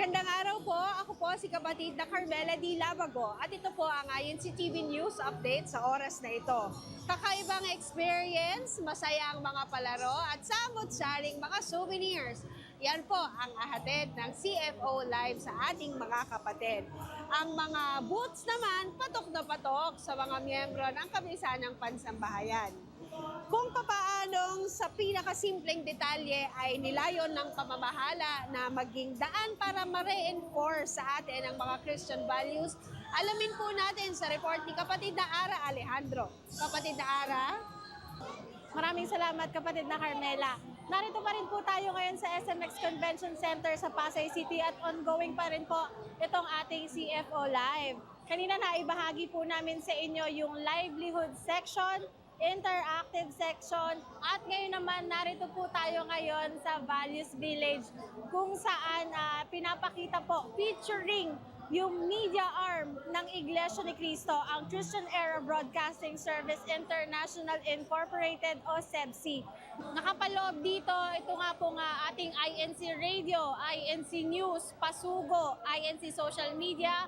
Magandang araw po. Ako po si kapatid na Carmela Di Labago at ito po ang INC TV News Update sa oras na ito. Kakaibang experience, masaya ang mga palaro at samot-saring mga souvenirs. Yan po ang ahatid ng CFO Live sa ating mga kapatid. Ang mga booths naman, patok na patok sa mga miyembro ng Kabisanang Pansambahayan. Kung papaanong sa pinakasimpleng detalye ay nilayon ng pamamahala na maging daan para ma-reinforce sa atin ang mga Christian values, alamin po natin sa report ni kapatid na Ara Alejandro. Kapatid na Ara? Maraming salamat kapatid na Carmela. Narito pa rin po tayo ngayon sa SMX Convention Center sa Pasay City at ongoing pa rin po itong ating CFO Live. Kanina na ibahagi po namin sa inyo yung livelihood section, interactive section, at ngayon naman narito po tayo ngayon sa Values Village kung saan ah, pinapakita po featuring yung media arm ng Iglesia ni Cristo, ang Christian Era Broadcasting Service International Incorporated o SEBC. Nakapaloob dito, ito nga po nga ating INC Radio, INC News, Pasugo, INC Social Media,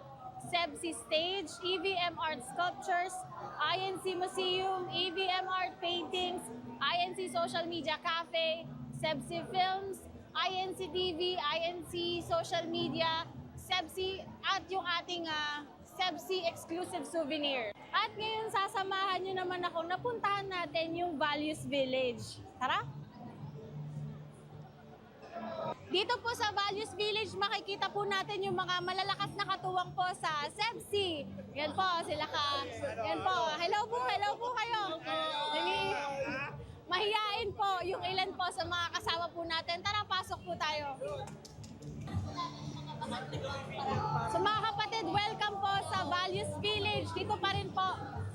SEBC Stage, EVM Art Sculptures, INC Museum, EVM Art Paintings, INC Social Media Cafe, SEBC Films, INC TV, INC Social Media, SEBC at yung ating ah, SEBC exclusive souvenir. At ngayon sasamahan nyo naman ako na puntahan natin yung Values Village. Tara! Dito po sa Values Village, makikita po natin yung mga malalakas na katuwang po sa SEBC. Yan po, sila ka. Yan po. Hello po, hello po kayo. Nani- Mahiyain po yung ilan po sa mga kasama po natin. Tara, pasok po tayo. So mga kapatid, welcome po sa Values Village. Dito pa rin po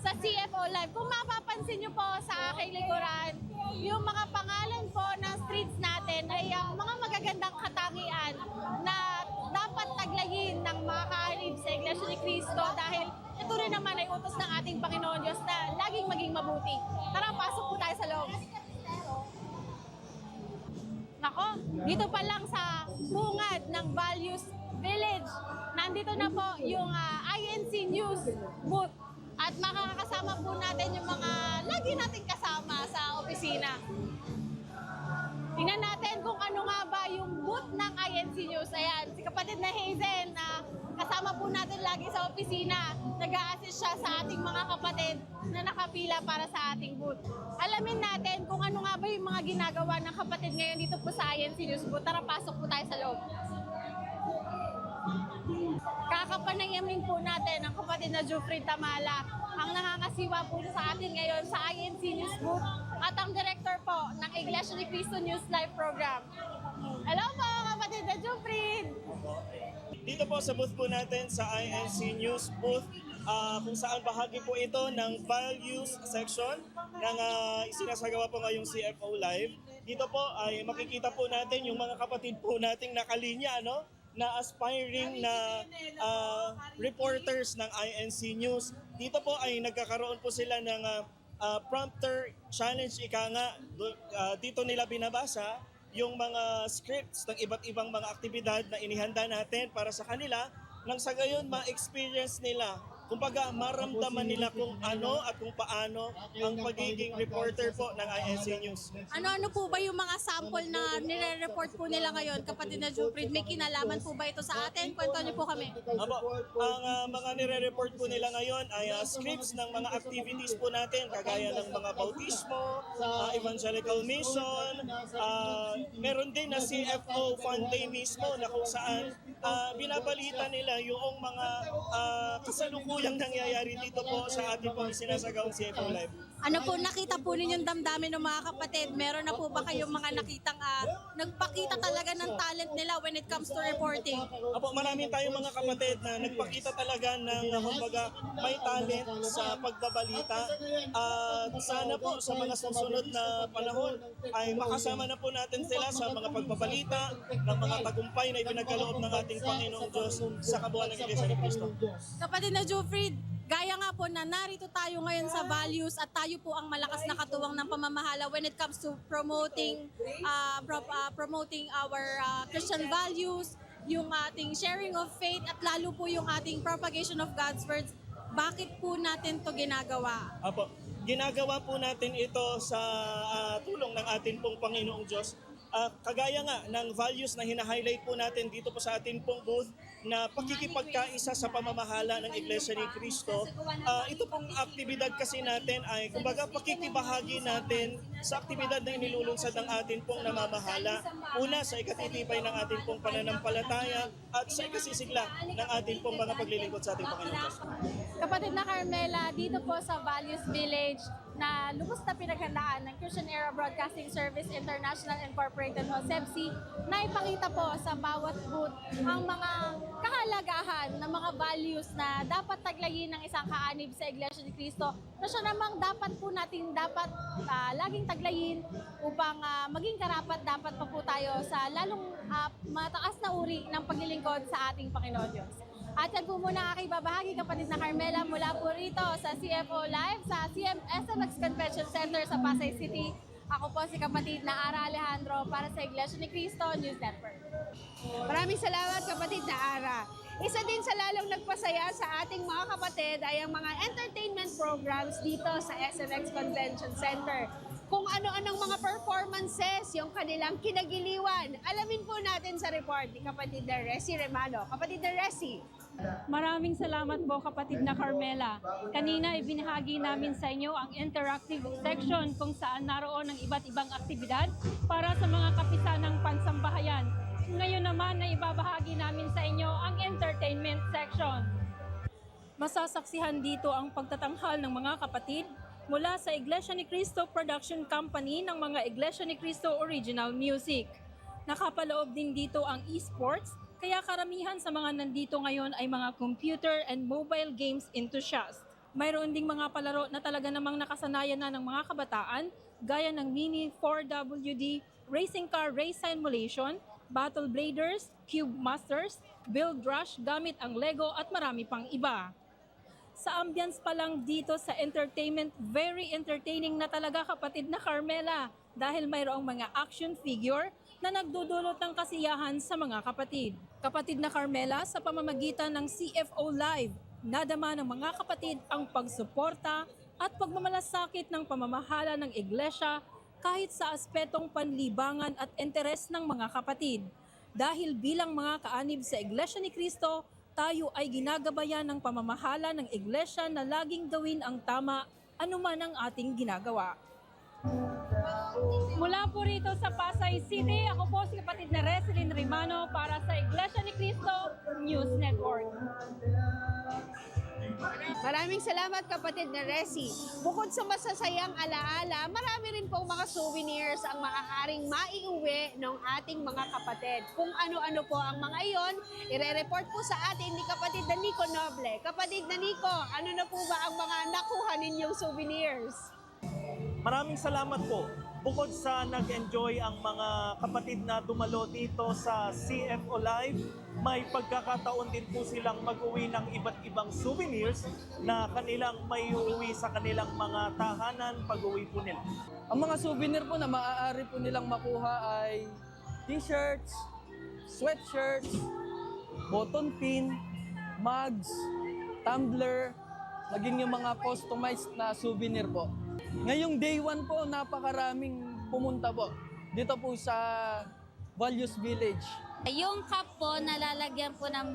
sa CFO Live. Kung mapapansin nyo po sa aking likuran, yung mga pangalan po ng streets natin ay ang mga magagandang katangian na dapat taglayin ng mga kaanib sa Iglesia ni Cristo dahil ito rin naman ay utos ng ating Panginoon Diyos na laging maging mabuti. Tara, pasok po tayo sa loob. Nako, dito pa lang sa bungad ng Values Village, nandito na po yung ah, INC News booth. At makakasama po natin yung mga lagi nating kasama sa opisina. Tingnan natin kung ano nga ba yung booth ng INC News. Ayan, si kapatid na Hazel na kasama po natin lagi sa opisina. Nag-a-assist siya sa ating mga kapatid na nakapila para sa ating booth. Alamin natin kung ano nga ba yung mga ginagawa ng kapatid ngayon dito po sa INC News booth. Tara, pasok po tayo sa loob. Kakapanayamin po natin ang kapatid na Jufrey Tamala, ang nakakasiwa po sa atin ngayon sa INC News Booth at ang director po ng Iglesia ni Cristo News Live Program. Hello po, kapatid na Jufrey! Dito po sa booth po natin sa INC News booth ah, kung saan bahagi po ito ng values section ng uh, isinasagawa po ngayong CFO Live. Dito po ay makikita po natin yung mga kapatid po nating nakalinya ano na aspiring na ah, reporters ng INC News. Dito po ay nagkakaroon po sila ng ah, ah, prompter challenge ika nga. Ah, dito nila binabasa yung mga scripts ng iba't ibang mga aktibidad na inihanda natin para sa kanila nang sa gayon ma-experience nila kumbaga maramdaman nila kung ano at kung paano ang pagiging reporter po ng INC News. Ano-ano po ba yung mga sample na nire-report po nila ngayon, kapatid na Jufrey? May kinalaman po ba ito sa atin? Kwento niyo po kami. Apo, ang ah, mga nire-report po nila ngayon ay ah, scripts ng mga activities po natin kagaya ng mga bautismo, ah, evangelical mission, ah, meron din na CFO Fund Day mismo na kung saan ah, binabalita nila yung mga ah, kasalukuyang nangyayari dito po sa ating pong sinasagawang CFO Live. Ano po nakita po ninyong damdamin ng mga kapatid? Meron na po ba kayong mga nakitang ah, nagpakita talaga ng talent nila when it comes to reporting? Apo, marami tayong mga kapatid na nagpakita talaga ng uh, kumbaga may talent sa pagbabalita. At sana po sa mga susunod na panahon ay makasama na po natin sila sa mga pagbabalita ng mga tagumpay na ipinagkaloob ng ating Panginoong Diyos sa kabuuan ng Iglesia ni Cristo. Kapatid na Jufried, gaya nga po na narito tayo ngayon sa values at tayo po ang malakas na katuwang ng pamamahala when it comes to promoting uh, pro- uh, promoting our uh, Christian values, yung ating sharing of faith at lalo po yung ating propagation of God's words. Bakit po natin to ginagawa? Apo, ginagawa po natin ito sa ah, tulong ng ating pong Panginoong Diyos. Ah, kagaya nga ng values na hina-highlight po natin dito po sa ating pong booth na pakikipagkaisa sa pamamahala ng Iglesia ni Cristo. Ah, ito pong aktibidad kasi natin ay kumbaga pakikibahagi natin sa aktibidad na inilulunsad ng ating pong namamahala. Una sa ikatitibay ng ating pong pananampalataya at sa ikasisigla ng ating pong mga paglilingkod sa ating Panginoong Diyos. Kapatid na Carmela, dito po sa Values Village na lubos na pinaghandaan ng Christian Era Broadcasting Service International Incorporated o SEBSI na ipakita po sa bawat booth ang mga kahalagahan ng mga values na dapat taglayin ng isang kaanib sa Iglesia ni Cristo na siya namang dapat po natin dapat ah, laging taglayin upang ah, maging karapat dapat pa po tayo sa lalong ah, mataas na uri ng paglilingkod sa ating Panginoon Diyos. At yan po muna ang aking babahagi kapatid na Carmela mula po rito sa CFO Live sa CM SMX Convention Center sa Pasay City. Ako po si kapatid na Ara Alejandro para sa Iglesia ni Cristo News Network. Maraming salamat kapatid na. Isa din sa lalong nagpasaya sa ating mga kapatid ay ang mga entertainment programs dito sa SMX Convention Center. Kung ano-anong mga performances yung kanilang kinagiliwan. Alamin po natin sa report ni kapatid na Resi Remano. Kapatid na Resi, Maraming salamat po kapatid na Carmela. Kanina ibinahagi namin sa inyo ang interactive section kung saan naroon ang iba't ibang aktibidad para sa mga kapisanang pansambahayan. Ngayon naman na ibabahagi namin sa inyo ang entertainment section. Masasaksihan dito ang pagtatanghal ng mga kapatid mula sa Iglesia ni Cristo Production Company ng mga Iglesia ni Cristo Original Music. Nakapaloob din dito ang esports, kaya karamihan sa mga nandito ngayon ay mga computer and mobile games enthusiasts. Mayroon ding mga palaro na talaga namang nakasanayan na ng mga kabataan, gaya ng Mini 4WD, Racing Car Race Simulation, Battle Bladers, Cube Masters, Build Rush gamit ang Lego at marami pang iba sa ambience pa lang dito sa entertainment, very entertaining na talaga kapatid na Carmela dahil mayroong mga action figure na nagdudulot ng kasiyahan sa mga kapatid. Kapatid na Carmela sa pamamagitan ng CFO Live, nadama ng mga kapatid ang pagsuporta at pagmamalasakit ng pamamahala ng iglesia kahit sa aspetong panlibangan at interes ng mga kapatid. Dahil bilang mga kaanib sa Iglesia ni Cristo, tayo ay ginagabayan ng pamamahala ng iglesia na laging gawin ang tama anuman ang ating ginagawa. Mula po rito sa Pasay City, ako po si kapatid na Reselyn Rimano para sa Iglesia ni Cristo News Network. Maraming salamat kapatid na Resi. Bukod sa masasayang alaala, marami rin pong mga souvenirs ang maaaring maiuwi ng ating mga kapatid. Kung ano-ano po ang mga iyon, ire-report po sa atin ni kapatid na Nico Noble. Kapatid na Nico, ano na po ba ang mga nakuha ninyong souvenirs? Maraming salamat po. Bukod sa nag-enjoy ang mga kapatid na dumalo dito sa CFO Live, may pagkakataon din po silang mag-uwi ng iba't ibang souvenirs na kanilang may uwi sa kanilang mga tahanan pag-uwi po nila. Ang mga souvenir po na maaari po nilang makuha ay t-shirts, sweatshirts, button pin, mugs, tumbler, maging yung mga customized na souvenir po. Ngayong day one po, napakaraming pumunta po. Dito po sa Values Village. Yung cup po, nalalagyan po ng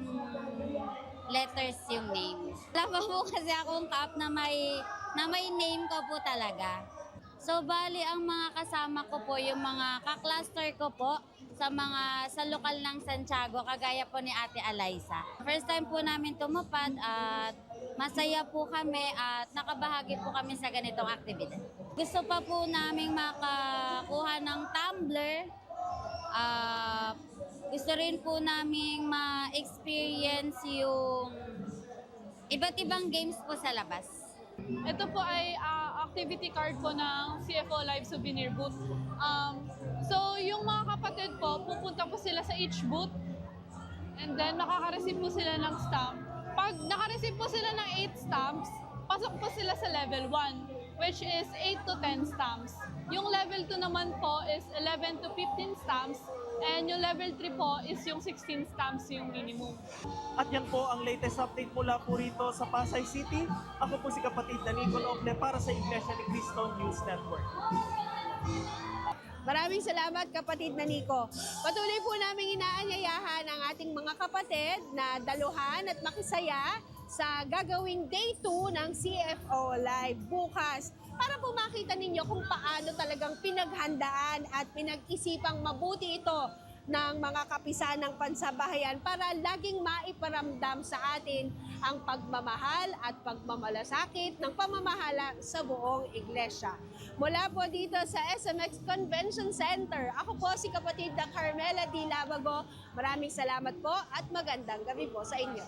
letters yung name. Wala pa po kasi akong cup na may, na may name ko po talaga. So, bali, ang mga kasama ko po, yung mga kakluster ko po sa mga sa lokal ng Santiago, kagaya po ni Ate Eliza. First time po namin tumupad at masaya po kami at nakabahagi po kami sa ganitong aktibidad. Gusto pa po namin makakuha ng tumbler, Ah, gusto rin po naming ma-experience yung iba't ibang games po sa labas. Ito po ay ah, activity card po ng CFO Live Souvenir Booth. Um, so, yung mga kapatid po, pupunta po sila sa each booth and then makaka-receive po sila ng stamp. Pag naka-receive po sila ng 8 stamps, pasok po sila sa level 1 which is 8 to 10 stamps. Yung level 2 naman po is 11 to 15 stamps And yung level 3 po is yung 16 stamps yung minimum. At yan po ang latest update mula po rito sa Pasay City. Ako po si kapatid na Nicole para sa Iglesia ni Cristo News Network. Maraming salamat kapatid na Nico. Patuloy po namin inaanyayahan ang ating mga kapatid na daluhan at makisaya sa gagawing day 2 ng CFO Live bukas para po makita ninyo kung paano talagang pinaghandaan at pinag-isipang mabuti ito ng mga kapisan ng pansabahayan para laging maiparamdam sa atin ang pagmamahal at pagmamalasakit ng pamamahala sa buong iglesia. Mula po dito sa SMX Convention Center, ako po si kapatid na Carmela Di Labago. Maraming salamat po at magandang gabi po sa inyo.